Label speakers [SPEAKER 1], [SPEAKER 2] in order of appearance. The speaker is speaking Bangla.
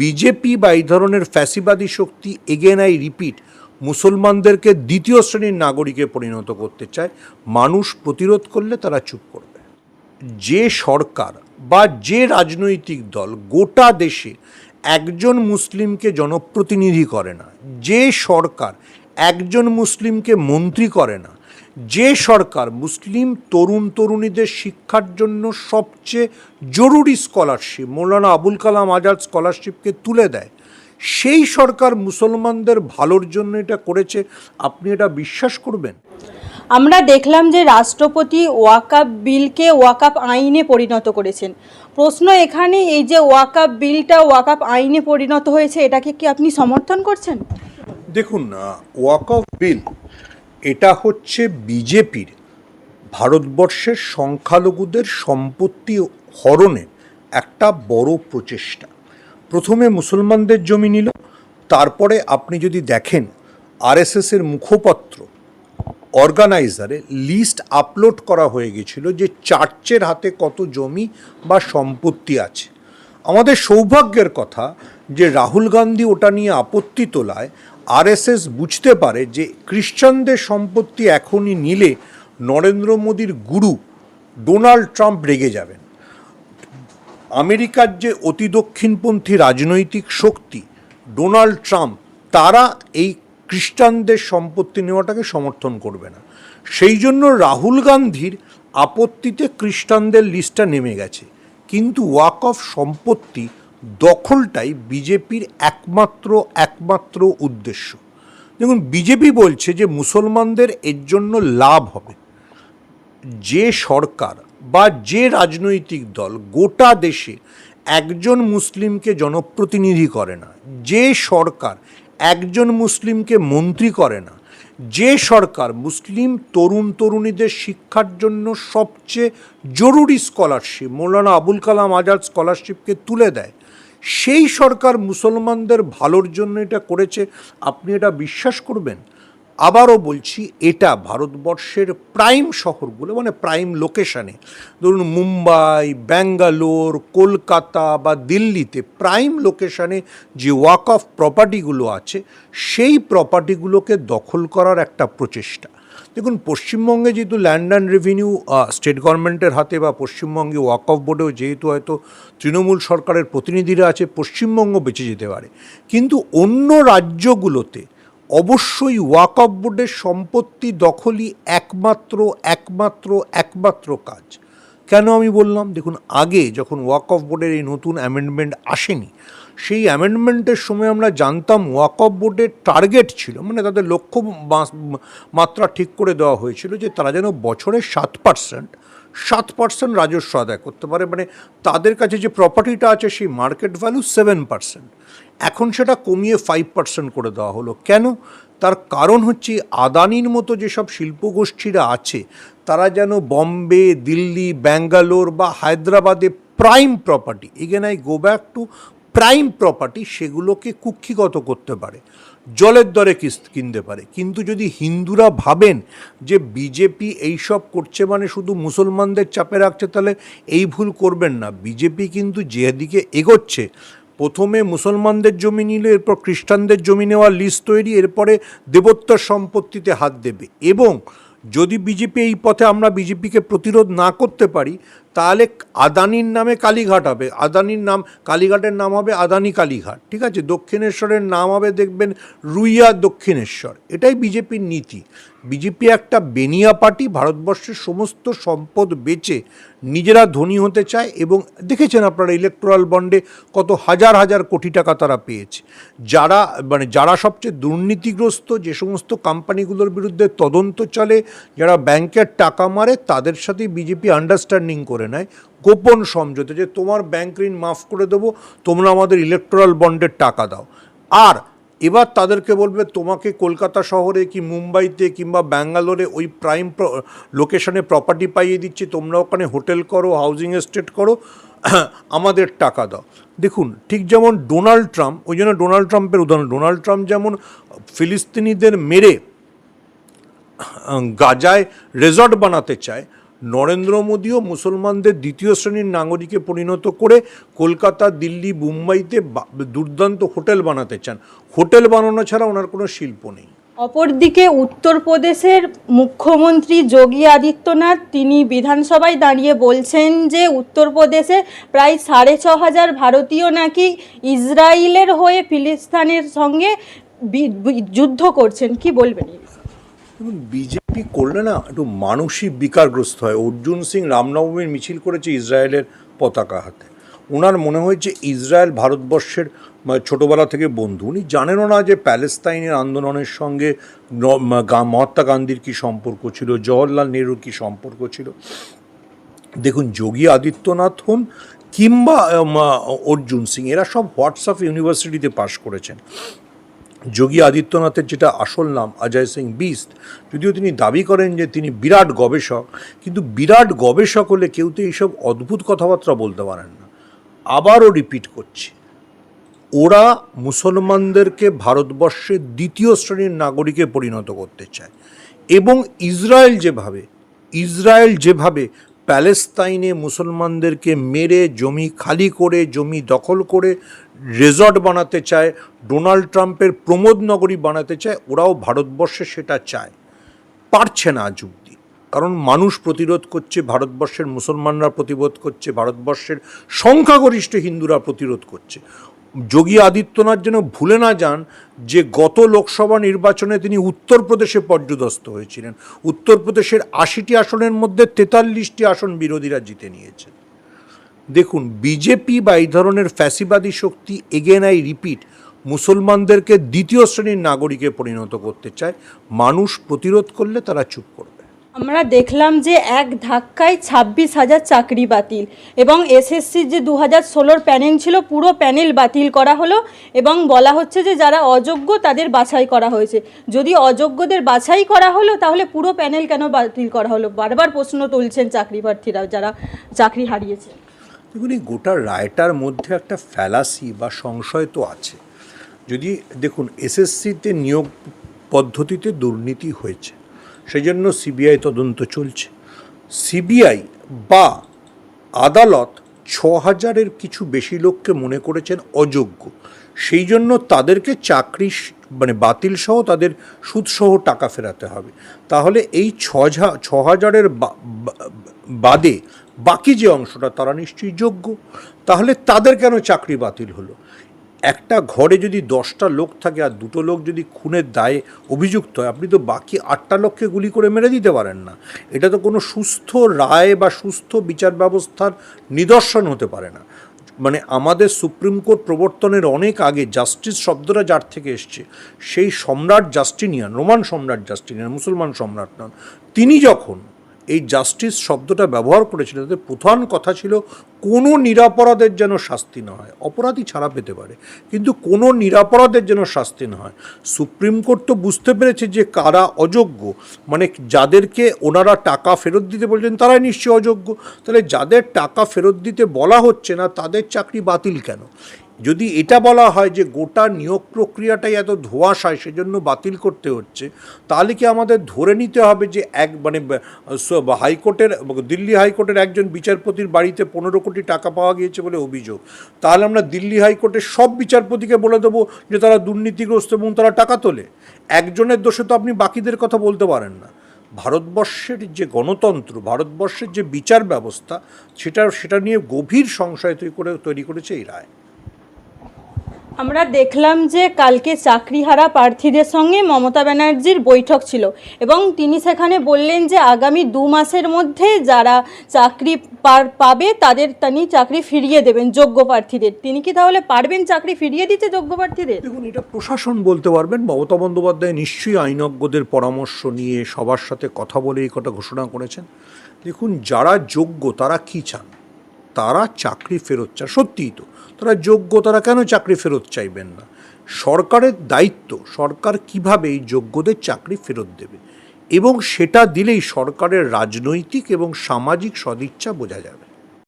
[SPEAKER 1] বিজেপি বা এই ধরনের ফ্যাসিবাদী শক্তি এগেন আই রিপিট, মুসলমানদেরকে দ্বিতীয় শ্রেণির নাগরিকে পরিণত করতে চায়। মানুষ প্রতিরোধ করলে তারা চুপ করবে। যে সরকার বা যে রাজনৈতিক দল গোটা দেশে একজন মুসলিমকে জনপ্রতিনিধি করে না, যে সরকার একজন মুসলিমকে মন্ত্রী করে না যে সরকার মুসলিম তরুণ তরুণীদের শিক্ষার জন্য সবচেয়ে জরুরি স্কলারশিপ মৌলানা আবুল কালাম আজাদ স্কলারশিপকে তুলে দেয় সেই সরকার মুসলমানদের ভালোর জন্য এটা করেছে আপনি এটা বিশ্বাস করবেন?
[SPEAKER 2] আমরা দেখলাম যে রাষ্ট্রপতি ওয়াকাপ বিলকে ওয়াকাপ আইনে পরিণত করেছেন। প্রশ্ন এখানে এই যে ওয়াকাপ বিলটা ওয়াকাপ আইনে পরিণত হয়েছে এটাকে কি আপনি সমর্থন করছেন?
[SPEAKER 1] দেখুন ওয়াক অফ বিল এটা হচ্ছে বিজেপির ভারতবর্ষের সংখ্যালঘুদের সম্পত্তি হরণের একটা বড় প্রচেষ্টা। প্রথমে মুসলমানদের জমি নিল, তারপরে আপনি যদি দেখেন আরএসএসের মুখপত্র, অর্গানাইজারে লিস্ট আপলোড করা হয়ে গেছিল যে চার্চের হাতে কত জমি বা সম্পত্তি আছে। আমাদের সৌভাগ্যের কথা যে রাহুল গান্ধী ওটা নিয়ে আপত্তি তোলায় আরএসএস বুঝতে পারে যে খ্রিস্টানদের সম্পত্তি এখনই নিলে নরেন্দ্র মোদীর গুরু ডোনাল্ড ট্রাম্প রেগে যাবেন। আমেরিকার যে অতি দক্ষিণপন্থী রাজনৈতিক শক্তি ডোনাল্ড ট্রাম্প, তারা এই খ্রিস্টানদের সম্পত্তি নেওয়াটাকে সমর্থন করবে না। সেই জন্য রাহুল গান্ধীর আপত্তিতে খ্রিস্টানদের লিস্টটা নেমে গেছে। কিন্তু ওয়াক অফ সম্পত্তি দখলটাই বিজেপির একমাত্র একমাত্র উদ্দেশ্য। দেখুন, বিজেপি বলছে যে মুসলমানদের এর জন্য লাভ হবে। যে সরকার বা যে রাজনৈতিক দল গোটা দেশে একজন মুসলিমকে জনপ্রতিনিধি করে না, যে সরকার একজন মুসলিমকে মন্ত্রী করে না, যে সরকার মুসলিম তরুণ তরুণীদের শিক্ষার জন্য সবচেয়ে জরুরি স্কলারশিপ মৌলানা আবুল কালাম আজাদ স্কলারশিপকে তুলে দেয় সেই সরকার মুসলমানদের ভালোর জন্য এটা করেছে, আপনি এটা বিশ্বাস করবেন? আবারও বলছি, এটা ভারতবর্ষের প্রাইম শহরগুলো মানে প্রাইম লোকেশানে ধরুন মুম্বাই, ব্যাঙ্গালোর, কলকাতা বা দিল্লিতে প্রাইম লোকেশানে যে ওয়াক অফ প্রপার্টিগুলো আছে, সেই প্রপার্টিগুলোকে দখল করার একটা প্রচেষ্টা। দেখুন, পশ্চিমবঙ্গে যেহেতু ল্যান্ড অ্যান্ড রেভিনিউ স্টেট গভর্নমেন্টের হাতে বা পশ্চিমবঙ্গে ওয়াক অফ বোর্ডেও যেহেতু হয়তো তৃণমূল সরকারের প্রতিনিধিরা আছে, পশ্চিমবঙ্গ বেঁচে যেতে পারে। কিন্তু অন্য রাজ্যগুলোতে অবশ্যই ওয়াক অফ বোর্ডের সম্পত্তি দখলই একমাত্র একমাত্র একমাত্র কাজ। কেন আমি বললাম? দেখুন, আগে যখন ওয়াক অফ বোর্ডের এই নতুন অ্যামেন্ডমেন্ট আসেনি সেই অ্যামেন্ডমেন্টের সময় আমরা জানতাম ওয়াক অফ বোর্ডের টার্গেট ছিল মানে তাদের লক্ষ্য মাত্রা ঠিক করে দেওয়া হয়েছিল যে তারা যেন বছরে সাত পার্সেন্ট সাত পার্সেন্ট রাজস্ব আদায় করতে পারে মানে তাদের কাছে যে প্রপার্টিটা আছে সেই মার্কেট ভ্যালু সেভেন পার্সেন্ট এখন সেটা কমিয়ে ফাইভ পার্সেন্ট করে দেওয়া হলো। কেন? তার কারণ হচ্ছে আদানির মতো যেসব শিল্পগোষ্ঠীরা আছে, তারা যেন বম্বে, দিল্লি, ব্যাঙ্গালোর বা হায়দ্রাবাদে prime property again I go back to prime property সেগুলোকে কুক্ষিগত করতে পারে, জলের দরে কিনতে পারে। কিন্তু যদি হিন্দুরা ভাবেন যে বিজেপি এইসব করছে মানে শুধু মুসলমানদের চাপে রাখছে, তাহলে এই ভুল করবেন না। বিজেপি কিন্তু যেদিকে এগোচ্ছে, প্রথমে মুসলমানদের জমি নিলে, এরপর খ্রিস্টানদের জমি নেওয়ার লিস্ট তৈরি, এরপরে দেবোত্তর সম্পত্তিতে হাত দেবে। এবং যদি বিজেপি এই পথে আমরা বিজেপিকে প্রতিরোধ না করতে পারি তাহলে আদানির নামে কালীঘাট হবে। আদানির নাম, কালীঘাটের নাম হবে আদানি কালীঘাট, ঠিক আছে? দক্ষিণেশ্বরের নাম হবে দেখবেন রুইয়া দক্ষিণেশ্বর। এটাই বিজেপির নীতি। বিজেপি একটা বেনিয়া পার্টি, ভারতবর্ষের সমস্ত সম্পদ বেচে নিজেরা ধনী হতে চায় এবং দেখেছেন আপনারা ইলেকট্রাল বন্ডে কত হাজার হাজার কোটি টাকা তারা পেয়েছে। যারা মানে যারা সবচেয়ে দুর্নীতিগ্রস্ত, যে সমস্ত কোম্পানিগুলোর বিরুদ্ধে তদন্ত চলে, যারা ব্যাংকের টাকা মারে, তাদের সাথে বিজেপি আন্ডারস্ট্যান্ডিং করে। নেয়। গোপন সমঝোতে যে তোমার ব্যাংক ঋণ মাফ করে দেবো, তোমরা আমাদের ইলেকট্রাল বন্ডের টাকা দাও। আর এবার তাদেরকে বলবে, তোমাকে কলকাতা শহরে কি মুম্বাইতে কিংবা ব্যাঙ্গালোরে ওই প্রাইম লোকেশনে প্রপার্টি পাইয়ে দিচ্ছি, তোমরা ওখানে হোটেল করো হাউজিং এস্টেট করো, আমাদের টাকা দাও। দেখুন, ঠিক যেমন ডোনাল্ড ট্রাম্প ওই জন্য ডোনাল্ড ট্রাম্পের উদাহরণ ডোনাল্ড ট্রাম্প যেমন ফিলিস্তিনিদের মেরে, গাজায় রেজর্ট বানাতে চায় নরেন্দ্র মোদীও মুসলমানদের দ্বিতীয় শ্রেণির নাগরিকে পরিণত করে কলকাতা, দিল্লি, মুম্বাইতে দুর্দান্ত হোটেল বানাতে চান। হোটেল বানানো ছাড়া ওনার কোনো শিল্প নেই।
[SPEAKER 2] অপরদিকে উত্তরপ্রদেশের মুখ্যমন্ত্রী যোগী আদিত্যনাথ, তিনি বিধানসভায় দাঁড়িয়ে বলছেন যে উত্তরপ্রদেশে প্রায় সাড়ে ছ হাজার ভারতীয় নাকি ইসরায়েলের হয়ে ফিলিস্তানের সঙ্গে যুদ্ধ করছেন। কি বলবেন?
[SPEAKER 1] দেখুন, বিজেপি করলে না একটু মানসিক বিকারগ্রস্ত হয়। অর্জুন সিং রামনবমীর মিছিল করেছে ইসরায়েলের পতাকা হাতে। ওনার মনে হয়েছে ইসরায়েল ভারতবর্ষের ছোটোবেলা থেকে বন্ধু। উনি জানেনও না যে প্যালেস্তাইনের আন্দোলনের সঙ্গে মহাত্মা গান্ধীর কী সম্পর্ক ছিল জওহরলাল নেহরুর কী সম্পর্ক ছিল। দেখুন, যোগী আদিত্যনাথ হন কিংবা অর্জুন সিং, এরা সব হোয়াটসঅ্যাপ ইউনিভার্সিটিতে পাশ করেছেন। যোগী আদিত্যনাথের যেটা আসল নাম, অজয় সিং বিস্ট, যদিও তিনি দাবি করেন যে তিনি বিরাট গবেষক, কিন্তু বিরাট গবেষক হলে কেউ তো এইসব অদ্ভুত কথাবার্তা বলতে পারেন না। আবারও রিপিট করছি, ওরা মুসলমানদেরকে ভারতবর্ষের দ্বিতীয় শ্রেণির নাগরিকে পরিণত করতে চায় এবং ইসরায়েল যেভাবে ইসরায়েল যেভাবে প্যালেস্তাইনে মুসলমানদেরকে মেরে, জমি খালি করে, জমি দখল করে রেজর্ট বানাতে চায় ডোনাল্ড ট্রাম্পের প্রমোদ নগরী বানাতে চায়, ওরাও ভারতবর্ষে সেটা চায়। পারছে না অব্দি। কারণ মানুষ প্রতিরোধ করছে, ভারতবর্ষের মুসলমানরা প্রতিরোধ করছে, ভারতবর্ষের সংখ্যাগরিষ্ঠ হিন্দুরা প্রতিরোধ করছে। যোগী আদিত্যনাথ যেন ভুলে না যান যে গত লোকসভা নির্বাচনে তিনি উত্তরপ্রদেশে পর্যদস্ত হয়েছিলেন। উত্তরপ্রদেশের আশিটি আসনের মধ্যে তেতাল্লিশটি আসন বিরোধীরা জিতে নিয়েছেন। দেখুন বিজেপি বা এই ধরনের ফ্যাসিবাদী শক্তি এগেন আই রিপিট মুসলমানদেরকে দ্বিতীয় শ্রেণির নাগরিকে পরিণত করতে চায়। মানুষ প্রতিরোধ করলে তারা চুপ করবে।
[SPEAKER 2] আমরা দেখলাম যে এক ধাক্কায় ছাব্বিশ হাজার চাকরি বাতিল এবং এসএসসির যে দু হাজার ষোলোর প্যানেল ছিল, পুরো প্যানেল বাতিল করা হলো এবং বলা হচ্ছে যে যারা অযোগ্য তাদের বাছাই করা হয়েছে। যদি অযোগ্যদের বাছাই করা হলো, তাহলে পুরো প্যানেল কেন বাতিল করা হলো? বারবার প্রশ্ন তুলছেন চাকরি প্রার্থীরা যারা চাকরি হারিয়েছে
[SPEAKER 1] দেখুন, এই গোটা রায়টার মধ্যে একটা ফ্যালাসি বা সংশয় তো আছে। যদি দেখুন, এসএসসিতে নিয়োগ পদ্ধতিতে দুর্নীতি হয়েছে সেই জন্য সিবিআই তদন্ত চলছে। সিবিআই বা আদালত ছ হাজারের কিছু বেশি লোককে মনে করেছেন অযোগ্য। সেই জন্য তাদেরকে চাকরি মানে বাতিল সহ তাদের সুদসহ টাকা ফেরাতে হবে। তাহলে এই ছ ছ হাজারের বাদে বাকি যে অংশটা তারা নিশ্চয়ই যোগ্য। তাহলে তাদের কেন চাকরি বাতিল হলো? একটা ঘরে যদি দশটা লোক থাকে আর দুটো লোক যদি খুনের দায়ে অভিযুক্ত হয়, আপনি তো বাকি আটটা লোককে গুলি করে মেরে দিতে পারেন না। এটা তো কোনো সুস্থ রায় বা সুস্থ বিচার ব্যবস্থার নিদর্শন হতে পারে না। মানে আমাদের সুপ্রিম কোর্ট প্রবর্তনের অনেক আগে জাস্টিস শব্দটা যার থেকে এসছে, সেই সম্রাট জাস্টিনিয়ান, রোমান সম্রাট জাস্টিনিয়ান, মুসলমান সম্রাট নন, তিনি যখন এই জাস্টিস শব্দটা ব্যবহার করেছিলেন তাদের প্রধান কথা ছিল, কোনো নিরাপরাধের যেন শাস্তি না হয়। অপরাধী ছাড়া পেতে পারে, কিন্তু কোনো নিরাপরাধের যেন শাস্তি না হয়। সুপ্রিম কোর্ট তো বুঝতে পেরেছে যে কারা অযোগ্য। মানে যাদেরকে ওনারা টাকা ফেরত দিতে বলছেন, তারাই নিশ্চয়ই অযোগ্য। তাহলে যাদের টাকা ফেরত দিতে বলা হচ্ছে না, তাদের চাকরি বাতিল কেন? যদি এটা বলা হয় যে গোটা নিয়োগ প্রক্রিয়াটাই এত ধোঁয়াশায় সেজন্য বাতিল করতে হচ্ছে, তাহলে কি আমাদের ধরে নিতে হবে যে এক মানে হাইকোর্টের, দিল্লি হাইকোর্টের একজন বিচারপতির বাড়িতে পনেরো কোটি টাকা পাওয়া গিয়েছে বলে অভিযোগ, তাহলে আমরা দিল্লি হাইকোর্টের সব বিচারপতিকে বলে দেবো যে তারা দুর্নীতিগ্রস্ত এবং তারা টাকা তোলে, একজনের দোষে তো আপনি বাকিদের কথা বলতে পারেন না। ভারতবর্ষের যে গণতন্ত্র, ভারতবর্ষের যে বিচার ব্যবস্থা, সেটা সেটা নিয়ে গভীর সংশয় তৈরি করে, তৈরি করেছে এই রায়।
[SPEAKER 2] আমরা দেখলাম যে কালকে চাকরিহারা প্রার্থীদের সঙ্গে মমতা ব্যানার্জির বৈঠক ছিল এবং তিনি সেখানে বললেন যে আগামী দু মাসের মধ্যে যারা চাকরি পাবে তাদের তিনি চাকরি ফিরিয়ে দেবেন যোগ্য প্রার্থীদের। তিনি কি তাহলে পারবেন চাকরি ফিরিয়ে দিতে যোগ্য প্রার্থীদের?
[SPEAKER 1] দেখুন, এটা প্রশাসন বলতে পারবেন, মমতা বন্দ্যোপাধ্যায় নিশ্চয়ই আইনজ্ঞদের পরামর্শ নিয়ে সবার সাথে কথা বলে এই কথা ঘোষণা করেছেন। দেখুন, যারা যোগ্য তারা কি চান? তারা চাকরি ফেরত চায়। সত্যিই তো। তারা যোগ্য, তারা কেন চাকরি ফেরত চাইবেন না? সরকারের দায়িত্ব, সরকার কীভাবে এই যোগ্যদের চাকরি ফেরত দেবে? এবং সেটা দিলেই সরকারের রাজনৈতিক এবং সামাজিক সদিচ্ছা বোঝা যাবে।